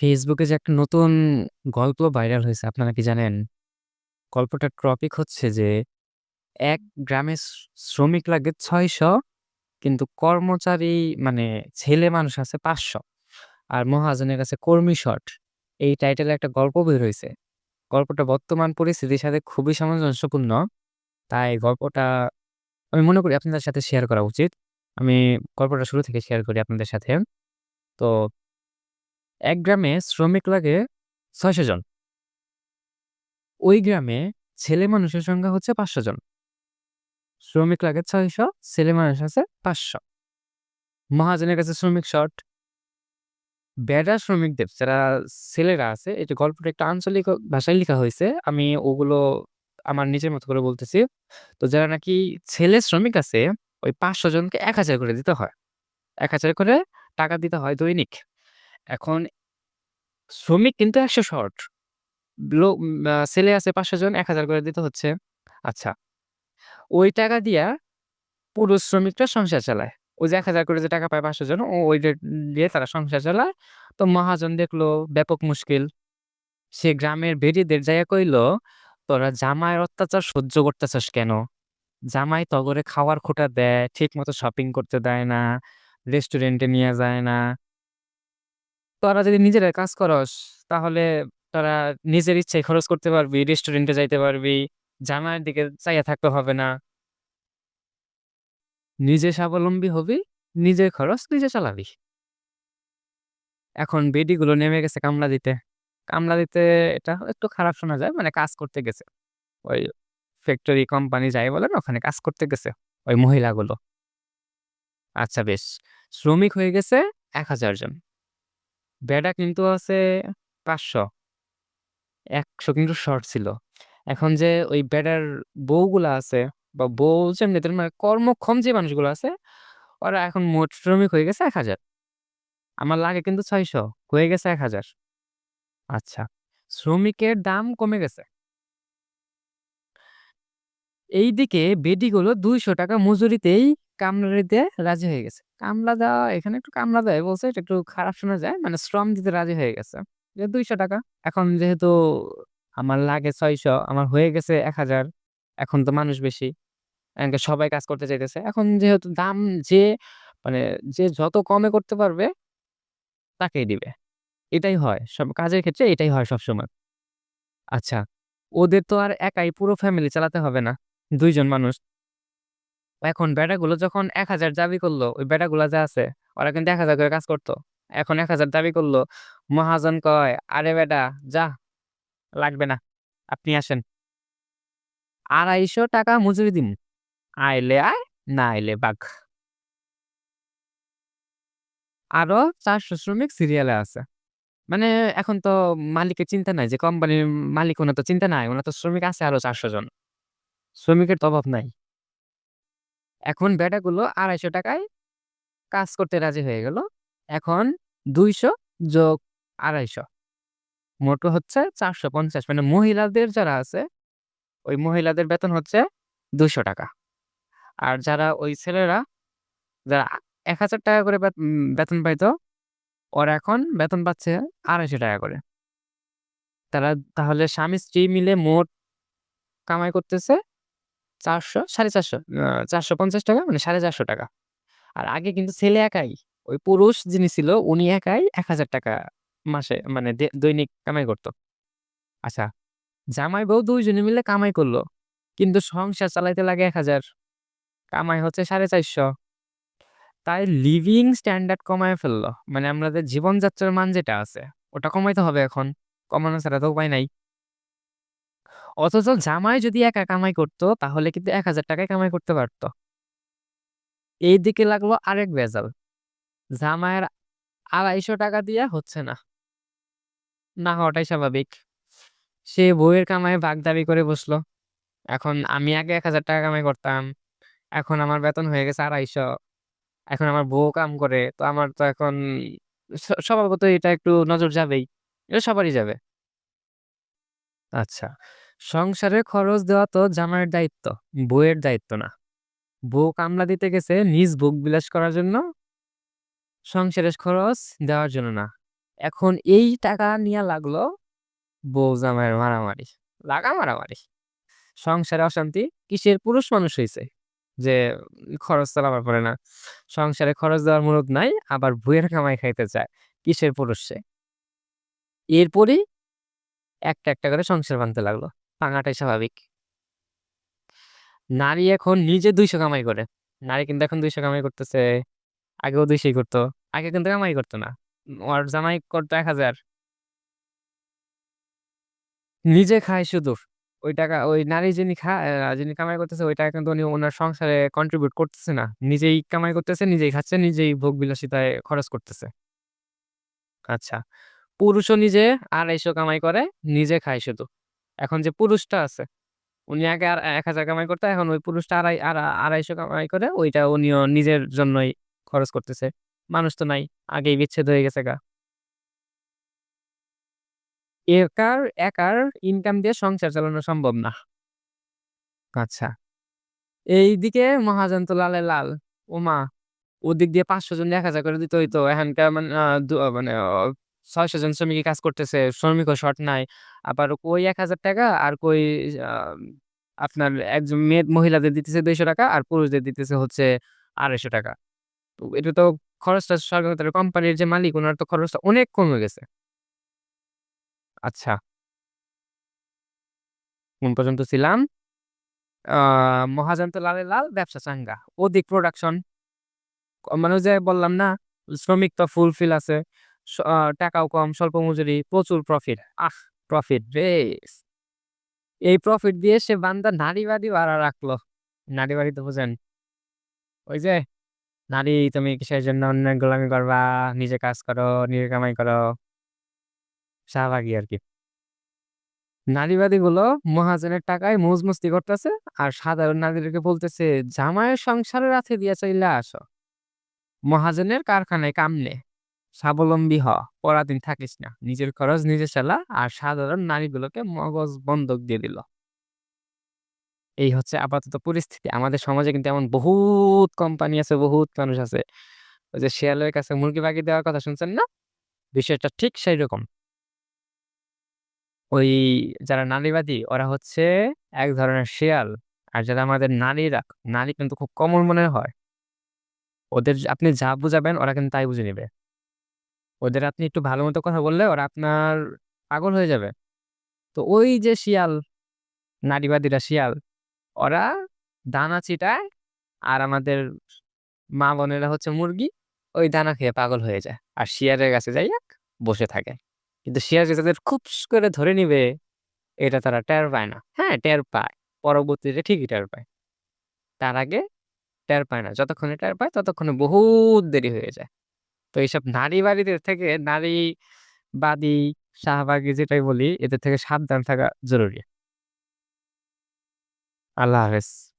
ফেসবুকে যে একটা নতুন গল্প ভাইরাল হয়েছে, আপনারা কি জানেন? গল্পটার টপিক হচ্ছে যে, এক গ্রামে শ্রমিক লাগে ৬০০ কিন্তু কর্মচারী মানে ছেলে মানুষ আছে ৫০০ আর মহাজনের কাছে কর্মী শর্ট। এই টাইটেলে একটা গল্প বের হইছে। গল্পটা বর্তমান পরিস্থিতির সাথে খুবই সামঞ্জস্যপূর্ণ। তাই গল্পটা আমি মনে করি আপনাদের সাথে শেয়ার করা উচিত। আমি গল্পটা শুরু থেকে শেয়ার করি আপনাদের সাথে। তো এক গ্রামে শ্রমিক লাগে ৬০০ জন। ওই গ্রামে ছেলে মানুষের সংখ্যা হচ্ছে ৫০০ জন। শ্রমিক লাগে ৬০০, ছেলে মানুষ আছে ৫০০। মহাজনের কাছে শ্রমিক শর্ট। বেডা শ্রমিকদের যারা ছেলেরা আছে, এটা গল্পটা একটা আঞ্চলিক ভাষায় লিখা হয়েছে আমি ওগুলো আমার নিজের মতো করে বলতেছি। তো যারা নাকি ছেলে শ্রমিক আছে, ওই ৫০০ জনকে ১০০০ করে দিতে হয়। ১০০০ করে টাকা দিতে হয় দৈনিক। এখন শ্রমিক কিন্তু ১০০ শর্ট। লোক ছেলে আছে ৫০০ জন, ১০০০ করে দিতে হচ্ছে। আচ্ছা। ওই টাকা দিয়া পুরুষ শ্রমিকরা সংসার চালায়। ওই যে ১০০০ করে যে টাকা পায় ৫০০ জন, ও ওইটা দিয়ে তারা সংসার চালায়। তো মহাজন দেখল ব্যাপক মুশকিল। সে গ্রামের বেডিদের যাইয়া কইল, "তোরা জামাইয়ের অত্যাচার সহ্য করতেছস কেন? জামাই তগরে খাওয়ার খোটা দেয়, ঠিকমতো শপিং করতে দেয় না, রেস্টুরেন্টে নিয়া যায় না।" তোরা যদি নিজেরাই কাজ করস, তাহলে তারা নিজের ইচ্ছায় খরচ করতে পারবি, রেস্টুরেন্টে যাইতে পারবি, জামাইয়ের দিকে চাইয়া থাকতে হবে না। নিজে স্বাবলম্বী হবি, নিজের খরচ নিজে চালাবি। এখন বেডিগুলো নেমে গেছে কামলা দিতে। কামলা দিতে এটা একটু খারাপ শোনা যায়। মানে কাজ করতে গেছে। ওই ফ্যাক্টরি, কোম্পানি যাই বলেন ওখানে কাজ করতে গেছে ওই মহিলাগুলো। আচ্ছা বেশ। শ্রমিক হয়ে গেছে ১০০০ জন। বেডা কিন্তু আছে পাঁচশো একশো কিন্তু শর্ট ছিল। এখন যে ওই বেডার বউগুলা আছে বা বউ যেমনি মানে কর্মক্ষম যে মানুষগুলো আছে, ওরা এখন মোট শ্রমিক হয়ে গেছে ১০০০। আমার লাগে কিন্তু ৬০০, হয়ে গেছে ১০০০। আচ্ছা। শ্রমিকের দাম কমে গেছে। এইদিকে বেডিগুলো ৳২০০ মজুরিতেই কামলা দিতে রাজি হয়ে গেছে। কামলা দেওয়া এখানে একটু কামলা দেয় বলছে, এটা একটু খারাপ শোনা যায়। মানে শ্রম দিতে রাজি হয়ে গেছে। যে ৳২০০ এখন যেহেতু আমার লাগে ৬০০, আমার হয়ে গেছে ১০০০, এখন তো মানুষ বেশি। সবাই কাজ করতে চাইতেছে। এখন যেহেতু দাম যে মানে যে যত কমে করতে পারবে তাকেই দিবে। এটাই হয়। সব কাজের ক্ষেত্রে এটাই হয় সবসময়। আচ্ছা। ওদের তো আর একাই পুরো ফ্যামিলি চালাতে হবে না। ২ জন মানুষ। এখন বেডাগুলো যখন ১০০০ দাবি করল ওই বেডাগুলা যা আছে, ওরা কিন্তু ১০০০ করে কাজ করতো এখন ১০০০ দাবি করল মহাজন কয়, "আরে বেডা যা, লাগবে না। আপনি আসেন।" ৳২৫০ মজুরি দিমু। আইলে আয়, না আইলে বাঘ আরও ৪০০ শ্রমিক সিরিয়ালে আছে। মানে এখন তো মালিকের চিন্তা নাই যে কোম্পানির মালিক উনার তো চিন্তা নাই। উনার তো শ্রমিক আছে আরও ৪০০ জন। শ্রমিকের অভাব নাই। এখন বেটাগুলো আড়াইশো টাকায় কাজ করতে রাজি হয়ে গেল। এখন ২০০ যোগ ২৫০ মোট হচ্ছে ৪৫০ মানে মহিলাদের যারা আছে, ওই মহিলাদের বেতন হচ্ছে ৳২০০ আর যারা ওই ছেলেরা, যারা ৳১০০০ করে বেত উম বেতন পাইতো, ওরা এখন বেতন পাচ্ছে ৳২৫০ করে। তারা তাহলে স্বামী-স্ত্রী মিলে মোট কামাই করতেছে ৪০০, ৳৪৫০ আ ৳৪৫০ মানে ৳৪৫০ আর আগে কিন্তু ছেলে একাই, ওই পুরুষ যিনি ছিল উনি একাই ৳১০০০ মাসে মানে দৈনিক কামাই করত। আচ্ছা। জামাই বউ দুইজনে মিলে কামাই করল কিন্তু সংসার চালাইতে লাগে ১০০০। কামাই হচ্ছে ৪৫০। তাই লিভিং স্ট্যান্ডার্ড কমায় ফেলল মানে আমাদের জীবনযাত্রার মান যেটা আছে, ওটা কমাইতে হবে এখন। কমানো ছাড়া তো উপায় নাই। অথচ জামাই যদি একা কামাই করতো, তাহলে কিন্তু এক হাজার টাকায় কামাই করতে পারত। এইদিকে লাগল আরেক ভেজাল। জামাইয়ের ৳২৫০ দিয়া হচ্ছে না। না হওয়াটাই স্বাভাবিক। সে বউয়ের কামাই ভাগ দাবি করে বসল। এখন আমি আগে ৳১০০০ কামাই করতাম। এখন আমার বেতন হয়ে গেছে ২৫০। এখন আমার বউ কাম করে। তো আমার তো এখন স, স্বভাবতই এটা একটু নজর যাবেই। এটা সবারই যাবে। আচ্ছা। সংসারে খরচ দেওয়া তো জামাইয়ের দায়িত্ব, বউয়ের দায়িত্ব না। বউ কামলা দিতে গেছে নিজ ভোগ বিলাস করার জন্য, সংসারের খরচ দেওয়ার জন্য না। এখন এই টাকা নিয়ে লাগল বউ জামাইয়ের মারামারি। লাগা মারামারি। সংসারে অশান্তি। কিসের? পুরুষ মানুষ হইছে। যে খরচ চালাবার পারে না। সংসারে খরচ দেওয়ার মূলত নাই। আবার বইয়ের কামাই খাইতে চায়। কিসের পুরুষ সে? এরপরই একটা, একটা করে সংসার ভাঙতে লাগল। ভাঙাটাই স্বাভাবিক। নারী এখন নিজে ২০০ কামাই করে। নারী কিন্তু এখন ২০০ কামাই করতেছে। আগেও ২০০ করতো আগে কিন্তু কামাই করতো না। ওর জামাই করত ১০০০ নিজে খায় শুধু। ওই টাকা ওই নারী যিনি খায় যিনি কামাই করতেছে ওই টাকা কিন্তু উনি ওনার সংসারে কন্ট্রিবিউট করতেছে না। নিজেই কামাই করতেছে, নিজেই খাচ্ছে, নিজেই ভোগ বিলাসিতায় খরচ করতেছে। আচ্ছা। পুরুষও নিজে ২৫০ কামাই করে, নিজে খায় শুধু। এখন যে পুরুষটা আছে, উনি আগে আর ১০০০ কামাই করত, এখন ওই পুরুষটা আড়াই আড়া ২৫০ কামাই করে, ওইটা উনিও নিজের জন্যই খরচ করতেছে। মানুষ তো নাই। আগেই বিচ্ছেদ হয়ে গেছে গা। একার একার ইনকাম দিয়ে সংসার চালানো সম্ভব না। আচ্ছা। এইদিকে মহাজন তো লালে লাল। ওমা! ওদিক দিয়ে ৫০০ জন ১০০০ করে দিতে হইতো। এখানকার মানে মানে ৬০০ জন শ্রমিকই কাজ করতেছে। শ্রমিকও শর্ট নাই। আবার কই ৳১০০০ আর কই আপনার একজন মেয়ে মহিলাদের দিতেছে ৳২০০ আর পুরুষদের দিতেছে হচ্ছে ৳২৫০ তো এটা তো খরচটা সরকার কোম্পানির যে মালিক উনার তো খরচটা অনেক কমে গেছে। আচ্ছা। কোন পর্যন্ত ছিলাম? আ মহাজন তো লালে লাল, ব্যবসা চাঙ্গা। অধিক প্রোডাকশন। মানে যে বললাম না? শ্রমিক তো ফুলফিল আছে। টাকাও কম, স্বল্প মজুরি, প্রচুর প্রফিট। আহ! Profit race. এই প্রফিট দিয়ে সে বান্দা নারীবাদী বাড়া রাখল। নারীবাদী তো বুঝেন? ওই যে, নারী তুমি কিসের জন্য অন্যের গোলামি করবা? নিজে কাজ করো, নিজে কামাই করো। শাহবাগী নারীবাদী গুলো মহাজনের টাকায় মৌজ-মস্তি করতেছে আর সাধারণ নারীদেরকে বলতেছে, "জামাইয়ের সংসারের আছে দিয়া চইলা আসো। মহাজনের কারখানায় কাম নে। স্বাবলম্বী হ। পরাধীন থাকিস না। নিজের খরচ নিজে চালা।" আর সাধারণ নারীগুলোকে মগজ বন্ধক দিয়ে দিল। এই হচ্ছে আপাতত পরিস্থিতি। আমাদের সমাজে কিন্তু এমন বহুত কোম্পানি আছে, বহুত মানুষ আছে। ওই যে শেয়ালের কাছে মুরগি বাগি দেওয়ার কথা শুনছেন না? বিষয়টা ঠিক সেইরকম। ওই যারা নারীবাদী ওরা হচ্ছে এক ধরনের শেয়াল। আর যারা আমাদের নারীরা, নারী কিন্তু খুব কোমল মনের হয়। ওদের আপনি যা বুঝাবেন ওরা কিন্তু তাই বুঝে নিবে। ওদের আপনি একটু ভালো মতো কথা বললে ওরা আপনার পাগল হয়ে যাবে। তো ওই যে শিয়াল, নারীবাদীরা শিয়াল, ওরা দানা ছিটায় আর আমাদের মা বোনেরা হচ্ছে মুরগি, ওই দানা খেয়ে পাগল হয়ে যায়। আর শিয়ালের কাছে যাইয়া বসে থাকে। কিন্তু শিয়াল যে তাদের খুবস করে ধরে নিবে, এটা তারা টের পায় না। হ্যাঁ, টের পায়। পরবর্তীতে ঠিকই টের পায়। তার আগে টের পায় না। যতক্ষণে টের পায় ততক্ষণে বহুত দেরি হয়ে যায়। তো এইসব নারীবাদীদের থেকে নারীবাদী, শাহবাগী যেটাই বলি এদের থেকে সাবধান থাকা জরুরি। আল্লাহ হাফেজ।